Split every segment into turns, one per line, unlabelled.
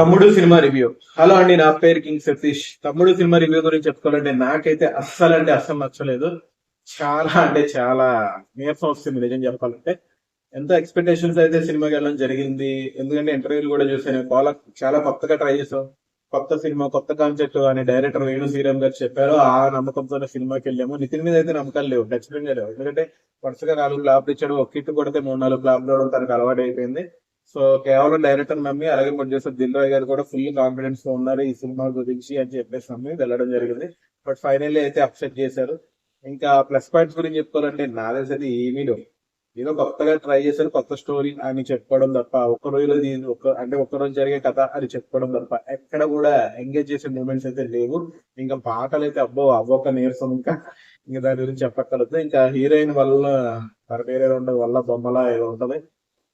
తమ్ముడు cinema review. Hello అండి నా పేరు కింగ్ సతీష్. తమ్ముడు సినిమా రివ్యూ గురించి చెప్పుకోవాలంటే నాకైతే అస్సలు అంటే అస్సలు నచ్చలేదు. చాలా అంటే చాలా నీరసం వస్తుంది నిజం చెప్పాలంటే. ఎంత ఎక్స్పెక్టేషన్స్ అయితే సినిమాకి వెళ్ళడం జరిగింది ఎందుకంటే ఇంటర్వ్యూలు కూడా చూసాను చాలా చాలా కొత్తగా ట్రై చేసాం కొత్త సినిమా కొత్త కాన్సెప్ట్ అని డైరెక్టర్ వేణు శ్రీరామ్ గారు చెప్పారు. ఆ నమ్మకంతోనే సినిమాకి వెళ్ళాము. నితిన్ మీద అయితే నమ్మకాలు లేవు ఖచ్చితంగా లేవు. ఎందుకంటే వరుసగా నాలుగు ఫ్లాప్లు ఇచ్చాడు. ఒక కిట్ కొడితే మూడు నాలుగు ఫ్లాప్లు అవడం తనకు అలవాటు అయిపోయింది సో కేవలం డైరెక్టర్ నమ్మి అలాగే ప్రొడ్యూసర్ దిల్ రాయ్ గారు కూడా ఫుల్ కాన్ఫిడెన్స్తో ఉన్నారు ఈ సినిమా గురించి అని చెప్పేసి నమ్మి వెళ్ళడం జరిగింది. బట్ ఫైనల్లీ అయితే అప్సెట్ చేశారు. ఇంకా ప్లస్ పాయింట్స్ గురించి చెప్పుకోవాలంటే నా తెలిసి అయితే ఏమీ లేవు. ఏదో కొత్తగా ట్రై చేశారు కొత్త స్టోరీ అని చెప్పుకోవడం తప్ప ఒక్క రోజులో దీని ఒక అంటే ఒక్క రోజు జరిగే కథ అని చెప్పుకోవడం తప్ప ఎక్కడ కూడా ఎంగేజ్ చేసే మూమెంట్స్ అయితే లేవు. ఇంకా పాటలు అయితే అబ్బో అవ్వక నీరసం ఇంకా. ఇంకా దాని గురించి చెప్పక్కర్లేదు. ఇంకా హీరోయిన్ వల్ల మరి వేరే ఉండదు వల్ల బొమ్మలా ఏదో ఉంటది.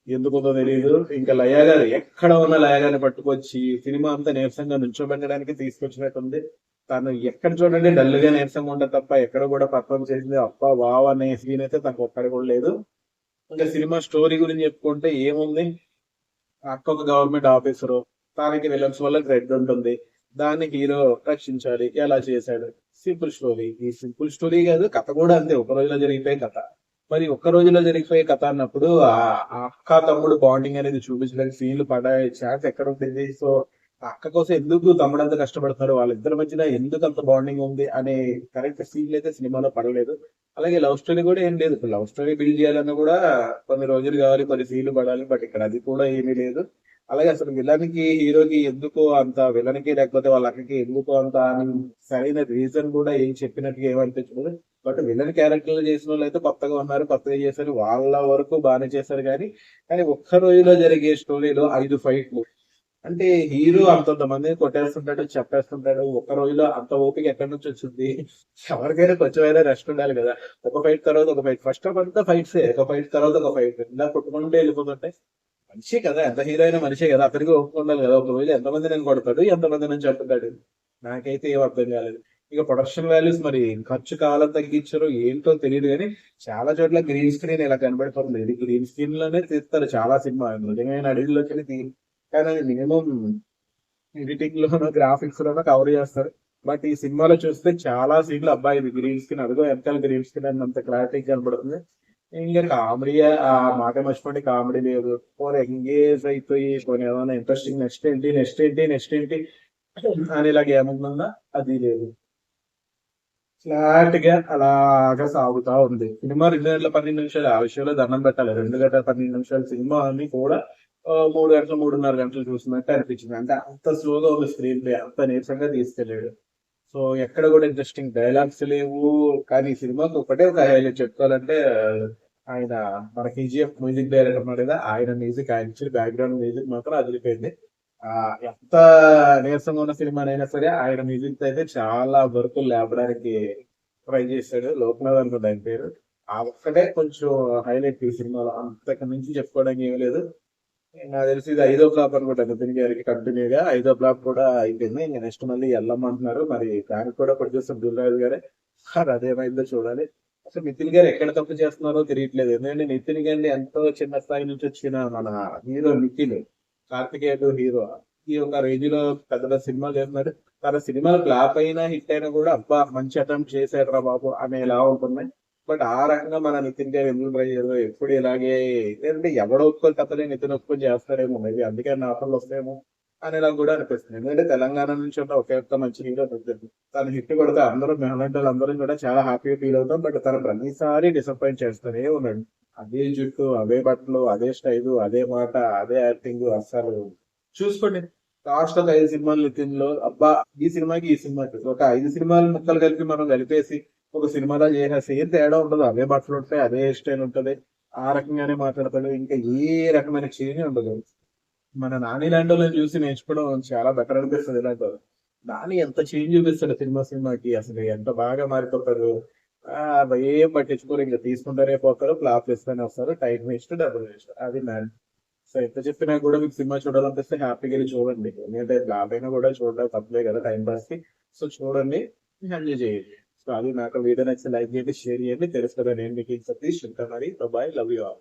ఎందుకుందో తెలియదు ఇంకా లయ గారు ఎక్కడ ఉన్న లయ గారిని పట్టుకొచ్చి సినిమా అంతా నీరసంగా నుంచోబెట్టడానికి తీసుకొచ్చినట్టుంది. తను ఎక్కడ చూడండి డల్గా నీరసంగా ఉండదు తప్ప ఎక్కడ కూడా పర్ఫార్మ్ చేసింది అప్ప వావ్ అనే సీన్ అయితే తనకు ఒక్కడ కూడా లేదు. ఇంకా సినిమా స్టోరీ గురించి చెప్పుకుంటే ఏముంది? అక్క ఒక గవర్నమెంట్ ఆఫీసరు తనకి విలన్స్ వల్ల థ్రెడ్ ఉంటుంది. దాన్ని హీరో రక్షించాలి. ఎలా చేశాడు? సింపుల్ స్టోరీ ఈ సింపుల్ స్టోరీ కాదు కథ కూడా అంతే. ఒక రోజులో జరిగిపోయే కథ. మరి ఒక్క రోజులో జరిగిపోయే కథ అన్నప్పుడు ఆ అక్క తమ్ముడు బాండింగ్ అనేది చూపించడానికి సీన్లు పడే ఛాన్స్ ఎక్కడ ఉంటుంది సో అక్క కోసం ఎందుకు తమ్ముడు అంత కష్టపడతారు వాళ్ళిద్దరి మధ్యన ఎందుకు అంత బాండింగ్ ఉంది అనే కరెక్ట్ సీన్లు అయితే సినిమాలో పడలేదు. అలాగే లవ్ స్టోరీ కూడా ఏం లేదు. లవ్ స్టోరీ బిల్డ్ చేయాలన్నా కూడా కొన్ని రోజులు కావాలి కొన్ని సీన్లు పడాలి బట్ ఇక్కడ అది కూడా ఏమీ లేదు. అలాగే అసలు విలన్కి హీరోకి ఎందుకు అంత విలన్కి లేకపోతే వాళ్ళ అక్కకి ఎందుకు అంత అని సరైన రీజన్ కూడా ఏం చెప్పినట్టుగా ఏమనిపించలేదు బట్ విలన్ క్యారెక్టర్ చేసిన వాళ్ళు అయితే కొత్తగా ఉన్నారు కొత్తగా చేశారు వాళ్ళ వరకు బాగానే చేశారు కానీ కానీ ఒక్క రోజులో జరిగే స్టోరీలో ఐదు ఫైట్లు. అంటే హీరో అంతంత మంది కొట్టేస్తుంటాడు చెప్పేస్తుంటాడు ఒక్క రోజులో అంత ఓపిక ఎక్కడి నుంచి వచ్చింది? ఎవరికైనా కొంచెమైనా రెస్ట్ ఉండాలి కదా. ఒక ఫైట్ తర్వాత ఒక ఫైట్. ఫస్ట్ ఆఫ్ అంతా ఫైట్సే ఒక ఫైట్ తర్వాత ఒక ఫైట్. ఇలా కొట్టుకుంటే వెళ్ళిపోతుంటాయి మనిషే కదా ఎంత హీరో అయినా మనిషే కదా. అతనికి ఒప్పుకుండాలి కదా. ఒక రోజు ఎంతమంది నేను కొడతాడు ఎంతమంది నేను చంపుతాడు? నాకైతే ఏం అర్థం కాలేదు. ఇక ప్రొడక్షన్ వాల్యూస్ మరి ఖర్చు కాలం తగ్గించారో ఏంటో తెలియదు కానీ చాలా చోట్ల గ్రీన్ స్క్రీన్ ఇలా కనబడిపోతుంది ఇది గ్రీన్ స్క్రీన్లోనే తీస్తారు చాలా సినిమా. నిజమైన అడవిలోకి తీ కానీ మినిమం ఎడిటింగ్ లోనో గ్రాఫిక్స్ లోనో కవర్ చేస్తారు. బట్ ఈ సినిమాలో చూస్తే చాలా సీన్లు అబ్బాయి ఇది గ్రీన్ స్క్రీన్ అదిగో వెనకాల గ్రీన్ స్క్రీన్ అన్నంత క్లారిటీ కనబడుతుంది. ఇంకా కామెడీ ఆ మాట మర్చిపోండి కామెడీ లేదు పోనీ ఎంగేజ్ అయిపోయి పోనీ ఏమైనా ఇంట్రెస్టింగ్ నెక్స్ట్ ఏంటి నెక్స్ట్ ఏంటి నెక్స్ట్ ఏంటి అని ఇలాగ ఏముందా అది లేదు ఫ్లాట్గా అలాగా సాగుతా ఉంది సినిమా రెండు గంటల పన్నెండు నిమిషాలు ఆ విషయంలో దండం పెట్టాలి రెండు గంటల పన్నెండు నిమిషాలు సినిమా అని కూడా మూడు గంటలు మూడున్నర గంటలు చూసినట్టు అనిపించింది అంటే అంత స్లోగా ఉంది స్క్రీన్ ప్లే అంత నీరసంగా తీసుకెళ్ళాడు సో ఎక్కడ కూడా ఇంట్రెస్టింగ్ డైలాగ్స్ లేవు. కానీ ఈ సినిమాకి ఒకటే ఒక హైలైట్ చెప్పుకోవాలంటే ఆయన మన కేజీఎఫ్ మ్యూజిక్ డైరెక్టర్ ఉన్నాడు కదా ఆయన మ్యూజిక్ ఆయన ఇచ్చిన బ్యాక్గ్రౌండ్ మ్యూజిక్ మాత్రం అదిరిపోయింది. ఆ ఎంత నీరసంగా ఉన్న సినిమా అయినా సరే ఆయన మ్యూజిక్ అయితే చాలా వరకు లేపడానికి ట్రై చేశాడు. లోక్నాథ్ అనుకుంటా ఆయన పేరు. ఆ ఒక్కటే కొంచెం హైలైట్ ఈ సినిమాలో. అంతకు మించి చెప్పుకోవడానికి ఏం లేదు. నాకు తెలిసి ఇది ఐదో ఫ్లాప్ అనుకుంటా నితిన్ గారికి కంటిన్యూగా. ఐదో ఫ్లాప్ కూడా అయిపోయింది. ఇంకా నెక్స్ట్ మళ్ళీ వెళ్ళమంటున్నారు మరి దానికి కూడా ప్రొడ్యూసర్ దుర్రాజు గారే మరి అదేమైందో చూడాలి. అసలు నితిన్ గారు ఎక్కడ తప్పు చేస్తున్నారో తెలియట్లేదు. ఎందుకంటే నితిన్ గారిని ఎంతో చిన్న స్థాయి నుంచి వచ్చిన మన హీరో నితిన్ కార్తికేయుడు హీరో ఈ ఒక రేంజ్లో పెద్ద పెద్ద సినిమాలు చేస్తున్నాడు తన సినిమాలు ఫ్లాప్ అయినా హిట్ అయినా కూడా అబ్బా మంచి అటెంప్ట్ చేశాడు రా బాబు అనేలా ఉంటున్నాయి. బట్ ఆ రకంగా మన నితిన్ గారు ఎందుకు ట్రై చేయరు ఎప్పుడు ఇలాగే లేదంటే ఎవడో ఒప్పుకొని కథలే నితిన్ ఒప్పుకొని చేస్తారేమో. మేబీ అందుకే నా ఆఫర్లు వస్తాయేమో అనేలా కూడా అనిపిస్తుంది. ఎందుకంటే తెలంగాణ నుంచి ఉన్న ఒకే ఒక్క మంచి హీరో నితిన్ తను హిట్ కొడితే అందరూ మెహనంటే అందరం కూడా చాలా హ్యాపీగా ఫీల్ అవుతాం. బట్ తను ప్రతిసారి డిసప్పాయింట్ చేస్తూనే ఉన్నాడు. అదే జుట్టు అవే బట్టలు అదే స్టైలు అదే మాట అదే యాక్టింగ్ అస్సలు. చూసుకోండి. లాస్ట్ ఒక ఐదు సినిమాలు నితిన్లో అబ్బా ఈ సినిమాకి ఈ సినిమాకి ఒక ఐదు సినిమాలు ముక్కలు కలిపి మనం కలిపేసి ఒక సినిమాలో చేసేసి ఏం తేడా ఉండదు అవే బట్టలు ఉంటాయి అదే స్టైల్ ఉంటది. ఆ రకంగానే మాట్లాడతాడు. ఇంకా ఏ రకమైన చేంజ్ ఉండదు. మన నాని లాంటి వాళ్ళని చూసి నేర్చుకోవడం చాలా బెటర్ అనిపిస్తుంది ఇలాంటి నాని ఎంత చేంజ్ చూపిస్తాడు సినిమా సినిమాకి? అసలు ఎంత బాగా మారిపోతారు ఆ, ఏం పట్టించుకోరు. ఇంకా తీసుకుంటారే పోతారు ఫ్లాప్ ఇస్తానే వస్తారు. టైం వేస్ట్ డబ్బులు వేస్ట్ అది మ్యాన్ సో ఎంత చెప్పినా కూడా మీకు సినిమా చూడాలనిపిస్తే హ్యాపీగా చూడండి. ఎందుకంటే ఫ్లాప్ అయినా కూడా చూడడం తప్పలే కదా టైం పాస్కి. సో చూడండి. ఎంజాయ్ చేయండి. సో అది నాకు వీడియో నచ్చి లైక్ చేయండి షేర్ చేయండి. తెలుసు నేను మీకు సతీష్ ఇంకా మరి. Bye love you all